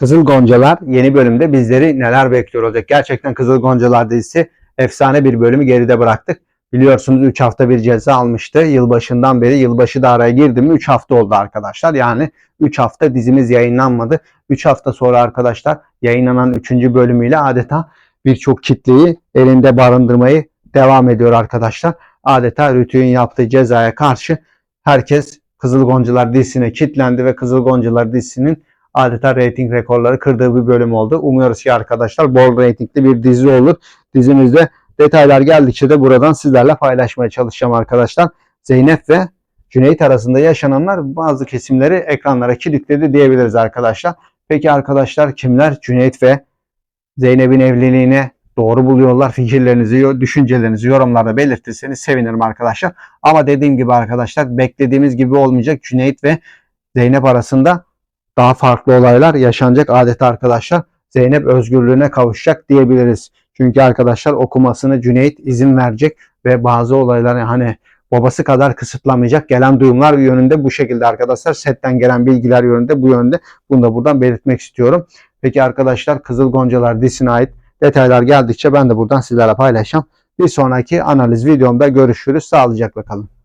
Kızıl Goncalar yeni bölümde bizleri neler bekliyor olacak? Gerçekten Kızıl Goncalar dizisi efsane bir bölümü geride bıraktık. Biliyorsunuz 3 hafta bir ceza almıştı. Yılbaşından beri yılbaşı da araya girdi mi 3 hafta oldu arkadaşlar. Yani 3 hafta dizimiz yayınlanmadı. 3 hafta sonra arkadaşlar yayınlanan 3. bölümüyle adeta birçok kitleyi elinde barındırmayı devam ediyor arkadaşlar. Adeta Rütü'nün yaptığı cezaya karşı herkes Kızıl Goncalar dizisine kitlendi ve Kızıl Goncalar dizisinin adeta reyting rekorları kırdığı bir bölüm oldu. Umuyoruz ki arkadaşlar bol reytingli bir dizi olur. Dizimizde detaylar geldikçe de buradan sizlerle paylaşmaya çalışacağım arkadaşlar. Zeynep ve Cüneyt arasında yaşananlar bazı kesimleri ekranlara kilitledi diyebiliriz arkadaşlar. Peki arkadaşlar kimler Cüneyt ve Zeynep'in evliliğine doğru buluyorlar? Fikirlerinizi, düşüncelerinizi yorumlarda belirtirseniz sevinirim arkadaşlar. Ama dediğim gibi arkadaşlar beklediğimiz gibi olmayacak Cüneyt ve Zeynep arasında daha farklı olaylar yaşanacak adeta arkadaşlar. Zeynep özgürlüğüne kavuşacak diyebiliriz. Çünkü arkadaşlar okumasını Cüneyt izin verecek ve bazı olayları hani babası kadar kısıtlamayacak. Gelen duyumlar yönünde bu şekilde arkadaşlar. Setten gelen bilgiler yönünde bu yönde. Bunu da buradan belirtmek istiyorum. Peki arkadaşlar Kızıl Goncalar dizisine ait detaylar geldikçe ben de buradan sizlerle paylaşacağım. Bir sonraki analiz videomda görüşürüz. Sağlıcakla kalın.